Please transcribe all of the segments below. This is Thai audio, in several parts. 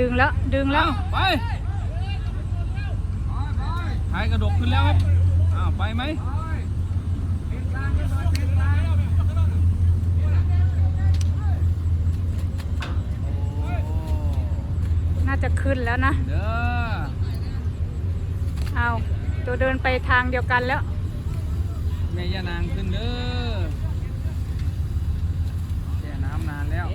ดึงแล้วดึงแล้ว ไปท้ายกระดกขึ้นแล้วครับอ้าวไปไหมน่าจะขึ้นแล้วนะ เด้อเอาตัวเดินไปทางเดียวกันแล้ว แม่ย่านางขึ้นเด้อแช่น้ำนานแล้ว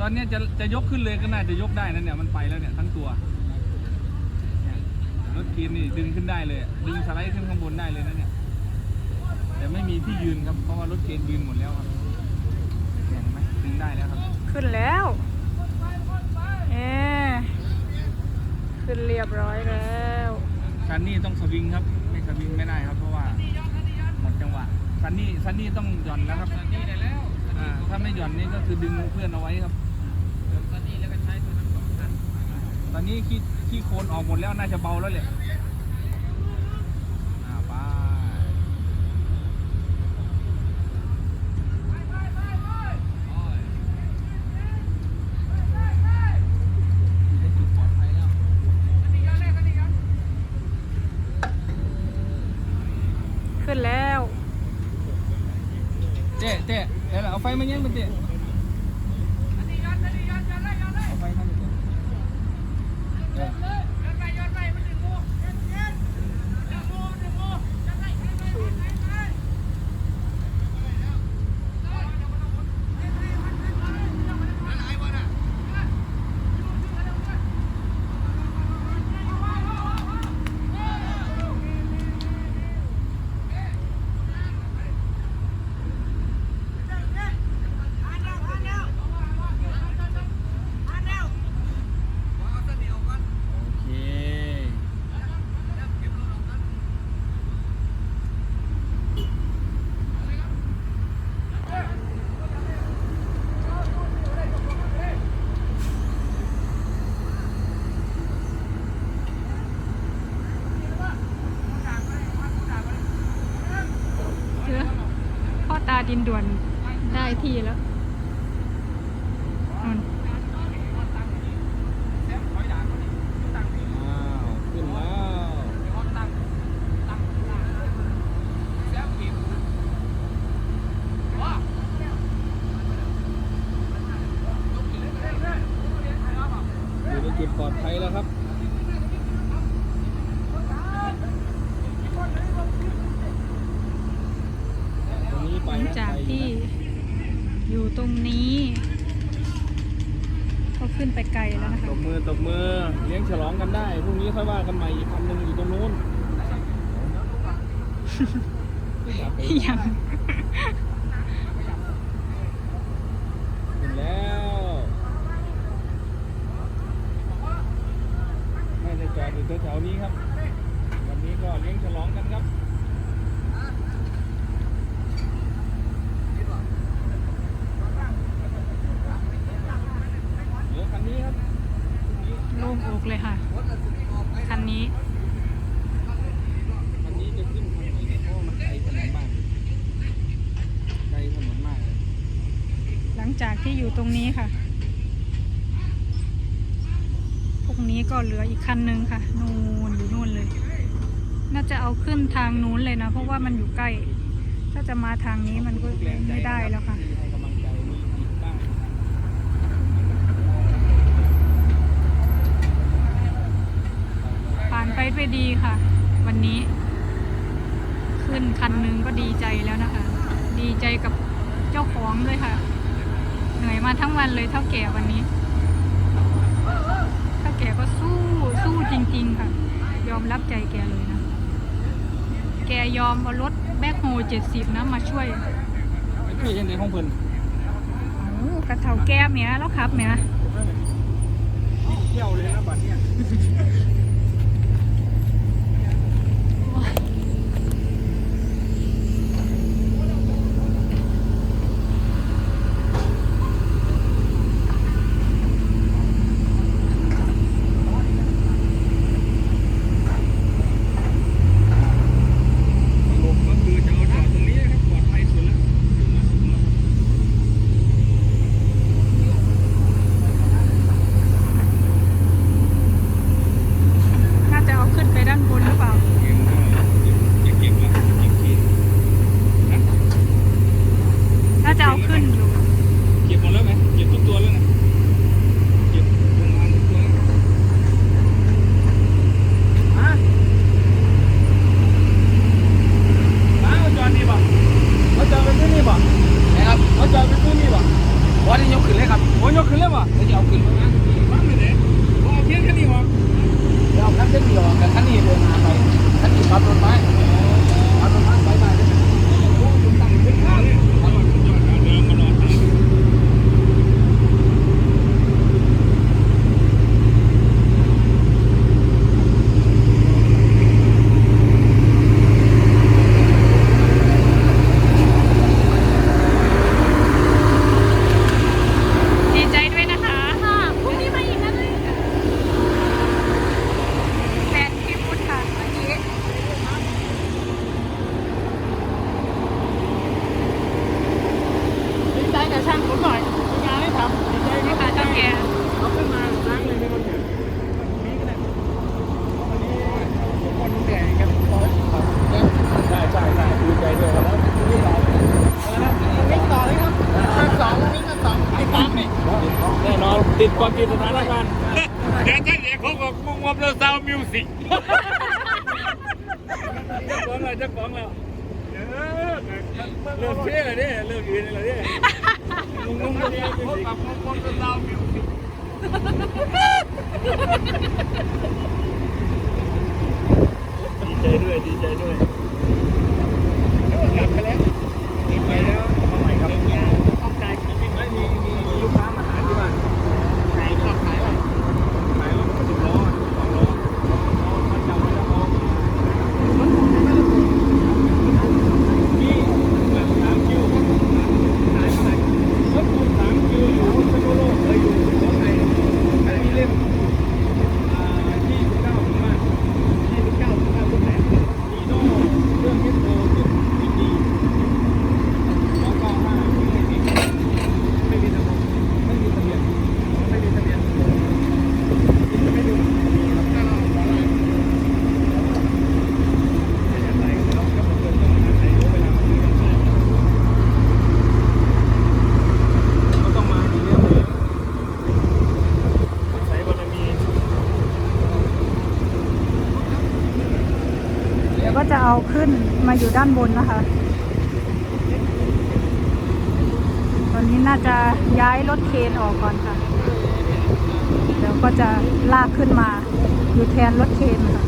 ตอนเนี้ยจะจะยกขึ้นเลยก็น่าจะยกได้นะเนี่ยมันไปแล้วเนี่ยทั้งตัวเนี่ยรถเกียร์นี่ดึงขึ้นได้เลยอะดึงสไลด์ขึ้นข้างบนได้เลยนะเนี่ยแต่ไม่มีที่ยืนครับเพราะว่ารถเกียร์ยืนหมดแล้วครับเห็นไหมดึงได้แล้วครับขึ้นแล้วเอ๊ะขึ้นเรียบร้อยแล้วซันนี่ต้องสวิงครับไม่สวิงไม่ได้ครับ เพราะว่าหมดจังหวะซันนี่ซันนี่ต้องหย่อนแล้วครับซันนี่ได้แล้วอ่าถ้าไม่หย่อนนี่ก็คือดึงเพื่อนเอาไว้ครับ ตัวนั้นสองคันตอนนี้ขี้ขี้โคลนออกหมดแล้วน่าจะเบาแล้วแหละอ่าไปได้จุดปลอดภัยแล้วขึ้นแล้วเจ๊เจ๊เดี๋ยวเราเอาไฟมาแย่งมันเจ๊เอาไฟมาเจ๊เจ๊ โอเค เสือพ่อตา ดินด่วนได้ทีแล้วนู่น อ้าวขึ้นแล้วอยู่ในจุดปลอดภัยแล้วครับ ตรงนี้ไป ห ลังนะจากไปที่อยู่ตรงนี้ ก็ขึ้นไปไกลแล้วนะคะตบมือตบมือเลี้ยงฉลองกันได้พรุ่งนี้ค่อยว่ากันใหม่อีกคันหนึ่งอยู่ตรงนู้นยังถึงแล้วไม่ได้จอดอยู่แถวๆนี้ครับ วันนี้ก็เลี้ยงฉลองกันครับ เหลือคันนี้ครับคันนี้ โล่งอกเลยค่ะ คันนี้ คันนี้จะขึ้นคันนี้เนี่ยเพราะว่ามันไกลถนนมากไกลถนนมากเลย หลังจากที่ อยู่ตรงนี้ค่ะ พวกนี้ก็เหลืออีกคันนึงค่ะ นูนอยู่นู่นเลย น่าจะเอาขึ้นทางนู้นเลยนะ เพราะว่ามันอยู่ใกล้ ถ้าจะมาทางนี้มันก็ไม่ได้แล้วค่ะให้กำลังใจมีอีกบ้างผ่านไปด้วยดีค่ะ วันนี้ ขึ้นคันนึงก็ดีใจแล้วนะคะ ดีใจกับเจ้าของด้วยค่ะ มาทั้งวันเลยเท่าแก่วันนี้ เท่าแก่ก็สู้สู้จริง ๆ ค่ะ ยอมรับใจแกเลยนะ แกยอมเอารถแบคโฮเจ็ดสิบนะมาช่วยไม่ช่วยยังในห้องเพิ่นโอ้กระเถาแก้มเนี้ยแล้วครับเนี้ยเที่ยวเลยนะบัดเนี่ยสรุปก็คือจะเอาจอดตรงนี้นะครับปลอดภัยสุดแล้วขึ้นมาถึงแล้วครับ แต่ช่างผมหน่อยงานให้ทำดีใจนี่ค่ะเท่าแก่เอาขึ้นมาล้างเลยไม่ต้องเดือดนี้ก็ได้วันนี้ทุกคนเหนื่อยกันร้อยใช่ใช่ใช่ดีใจด้วยครับนี่ต่อวิ่งต่อเลยครับสองวิ่งกันสองติดตามนี่แน่นอนติดความติดสถานการณ์เดี๋ยวจะเดี๋ยวเขาบอกมึงว่าเราซาวมิวสิกเจ้าของเราเจ้าของเรา เลิกเชื่อเลยเลิกอื่นเลยเนี่ยงงงเลยพบกับมึงว่าเราซาวมิวสิกดีใจด้วยดีใจด้วยกลับไปแล้วกลับไปแล้วทำไมครับต้องใจไม่มีมีลูกค้ามาหาที่บ้านขายก็ขายอะไรขายรถสิบล้อสองล้อล้อมันจำไม่ได้ล้อรถผมไม่ได้ผมมีแบบสามคิวขายเท่าไหร่รถผมสามคิวอยู่เซโนโลกเคยอยู่รถไทยไทยมีเล่มอ่ายี่สิบเก้าถึงบ้านยี่สิบเก้าถึงบ้านรถไหนมีโน่เรื่องมิสโตจุดดีแล้วก็ห้าไม่มีไม่มีระบบไม่มีทะเบียนไม่มีทะเบียนไม่ดูถ้าเราขออะไรไม่ได้ใส่แล้วก็มาเปิดต้องมาใส่รู้เวลามันมีการใส่ก็ต้องมาดีเรื่องเลยใส่บารมี เดี๋ยวก็จะเอาขึ้นมาอยู่ด้านบนนะคะ ตอนนี้น่าจะย้ายรถเคนออกก่อนค่ะ เดี๋ยวก็จะลากขึ้นมาอยู่แทนรถเคนค่ะ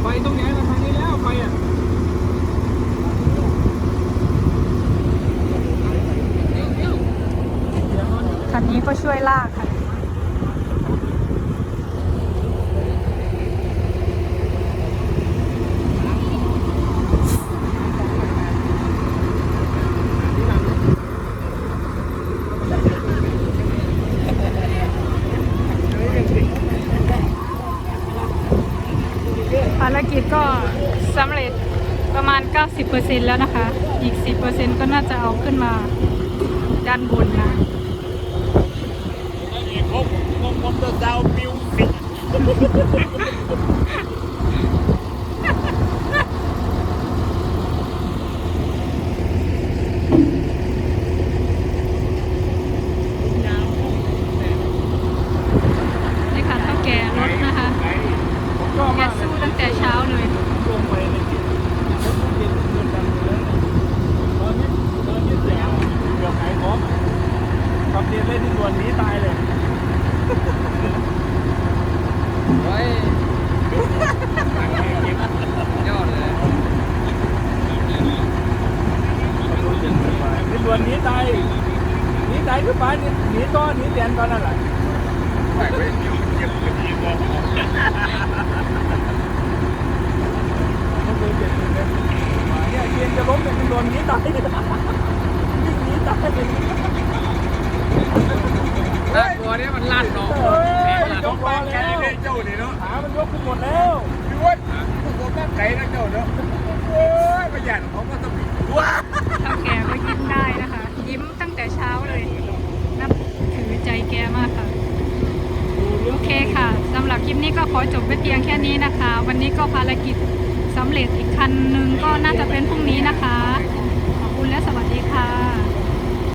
ไฟต้องย้ายมาทางนี้แล้วไฟอะ คันนี้ ก็ช่วยลากค่ะภารกิจก็สำเร็จประมาณ 90%แล้วนะคะ อีก 10%ก็น่าจะเอาขึ้นมาด้านบนนะ บอกว่าเราซาวมิวสิกนี่ค่ะเท่าแก่รถนะคะผมชอบแกมากเลยสู้ตั้งแต่เช้าเลยลงไปในจิต รถเย็นเดินดังเลยตอนนี้ตอนนี้เสียยอด่วนหนี้ตายเลยนี่ด่วนหนีตายหนี้ตายคือป้าหนีหนีต้อนหนีเตียนตอนนั้นแหละแต่ไม่ยอมเก็บเงินดีกว่ามันเคยเจ็บเลยเนี่ยเตียนจะล้มเนี่ยมันโดนหนีตายวิ่งหนีตาย น่ากลัวเนี่ยมันลั่นเนาะ เฮ้ย ต้ ต้ อ อง ง วา วาง ง ใจ แล้ว เลยเจ้านี่เนาะ ขามันยกขึ้นหมดแล้ว พี่วุฒิผมก็ไก่นะเจ้าเนาะโอ้ยประหยัดเขาก็ต้องมีว้า เท่าแก่ก็ยิ้มได้นะคะ ยิ้มตั้งแต่เช้าเลย นับถือใจแกมากค่ะ โอเคค่ะสำหรับคลิปนี้ก็ ขอจบไปเพียงแค่นี้นะคะ วันนี้ก็ภารกิจสำเร็จอีกคันหนึ่งก็น่าจะเป็นพรุ่งนี้นะคะขอบคุณและสวัสดีค่ะ